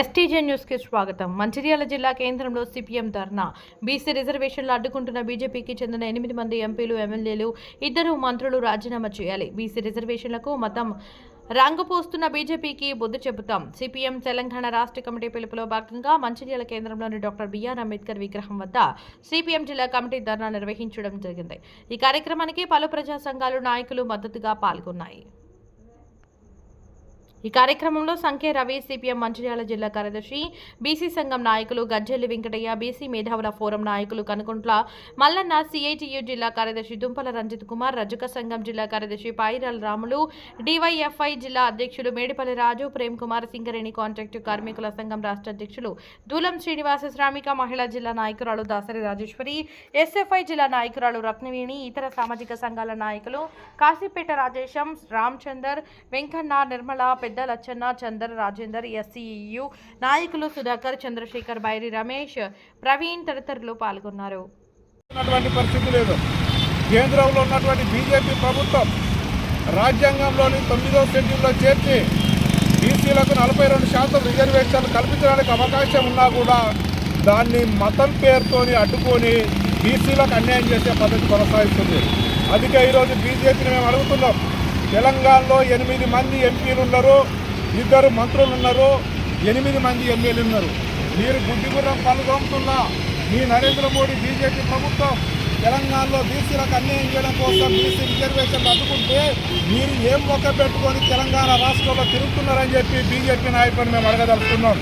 STJ న్యూస్కి స్వాగతం. మంచిర్యాల జిల్లా కేంద్రంలో సిపిఎం ధర్నా. బీసీ రిజర్వేషన్లు అడ్డుకుంటున్న బీజేపీకి చెందిన ఎనిమిది మంది ఎంపీలు ఎమ్మెల్యేలు ఇద్దరు మంత్రులు రాజీనామా చేయాలి. బీసీ రిజర్వేషన్లకు మతం రంగు పూస్తున్న బీజేపీకి బుద్ధి చెబుతాం. సిపిఎం తెలంగాణ రాష్ట్ర కమిటీ పిలుపులో భాగంగా మంచిర్యాల కేంద్రంలోని డాక్టర్ బిఆర్ అంబేద్కర్ విగ్రహం వద్ద సిపిఎం జిల్లా కమిటీ ధర్నా నిర్వహించడం జరిగింది. ఈ కార్యక్రమానికి పలు ప్రజా సంఘాలు నాయకులు మద్దతుగా పాల్గొన్నాయి. ఈ కార్యక్రమంలో సంఖ్య రవి సిపిఎం మంచిర్యాల జిల్లా కార్యదర్శి బీసీ సంఘం నాయకులు గజ్జెల్లి వెంకటయ్య బీసీ మేధావుల ఫోరం నాయకులు కనుకుంట్ల మల్లన్న సిఐటియు జిల్లా కార్యదర్శి దుంపల రంజిత్ కుమార్ రజక సంఘం జిల్లా కార్యదర్శి పాయిరాల రాములు డివైఎఫ్ఐ జిల్లా అధ్యక్షులు మేడిపల్లి రాజు ప్రేమ్ కుమార్ సింగరేణి కాంట్రాక్టు కార్మికుల సంఘం రాష్ట్ర అధ్యక్షులు దూలం శ్రీనివాస శ్రామిక మహిళా జిల్లా నాయకురాలు దాసరి రాజేశ్వరి ఎస్ఎఫ్ఐ జిల్లా నాయకురాలు రత్నవేణి ఇతర సామాజిక సంఘాల నాయకులు కాశీపేట రాజేశం రామచందర్ వెంకన్న నిర్మల పెద్ద లచ్చన్న చందర్ రాజేందర్ ఎస్సీయు నాయకులు సుధాకర్ చంద్రశేఖర్ బైరి రమేష్ ప్రవీణ్ తదితరులు పాల్గొన్నారు. ఉన్నటువంటి పరిస్థితి లేదు. కేంద్రంలో ఉన్నటువంటి బీజేపీ ప్రభుత్వం రాజ్యాంగంలోని తొమ్మిదో షెడ్యూల్లో చేర్చి బీసీలకు నలభై రెండు శాతం రిజర్వేషన్లు కల్పించడానికి అవకాశం ఉన్నా కూడా దాన్ని మతం పేరుతోని అడ్డుకొని బీసీలకు అన్యాయం చేసే పద్ధతి కొనసాగిస్తుంది. అందుకే ఈరోజు బీజేపీని మేము అడుగుతున్నాం. తెలంగాణలో ఎనిమిది మంది ఎంపీలు ఉన్నారు ఇద్దరు మంత్రులు ఉన్నారు ఎనిమిది మంది ఎమ్మెల్యేలు ఉన్నారు. మీరు గుడ్డిగుర్రం పలుదోముతున్న మీ నరేంద్ర మోడీ బీజేపీ ప్రభుత్వం తెలంగాణలో బీసీలకు అన్యాయం చేయడం కోసం బీసీ రిజర్వేషన్ అందుకుంటే మీరు ఏం మొక్క పెట్టుకొని తెలంగాణ రాష్ట్రంలో తిరుగుతున్నారని చెప్పి బీజేపీ నాయకులను మేము అడగదలుచుకున్నాం.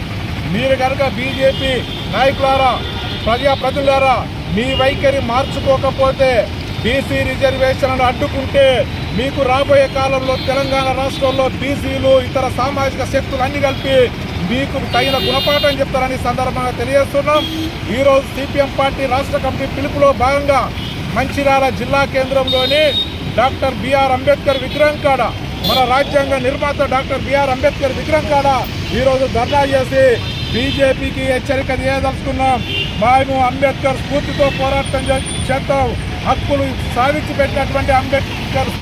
మీరు కనుక బీజేపీ నాయకులారా ప్రజాప్రతినిధులారా మీ వైఖరి మార్చుకోకపోతే బీసీ రిజర్వేషన్లను అడ్డుకుంటే మీకు రాబోయే కాలంలో తెలంగాణ రాష్ట్రంలో బీసీలు ఇతర సామాజిక శక్తులు అన్ని కలిపి మీకు తగిన గుణపాఠం చెప్తారని సందర్భంగా తెలియజేస్తున్నాం. ఈరోజు సిపిఎం పార్టీ రాష్ట్ర కమిటీ పిలుపులో భాగంగా మంచిర్యాల జిల్లా కేంద్రంలోని డాక్టర్ బిఆర్ అంబేద్కర్ విగ్రహం కాడ మన రాజ్యాంగ నిర్మాత డాక్టర్ బిఆర్ అంబేద్కర్ విగ్రహం కాడ ఈరోజు ధర్నా చేసి బీజేపీకి హెచ్చరిక చేయదలుచుకున్నాం. మేము అంబేద్కర్ స్ఫూర్తితో పోరాటం చేస్తాం హక్కులు సాధించి పెట్టినటువంటి అంబేద్కర్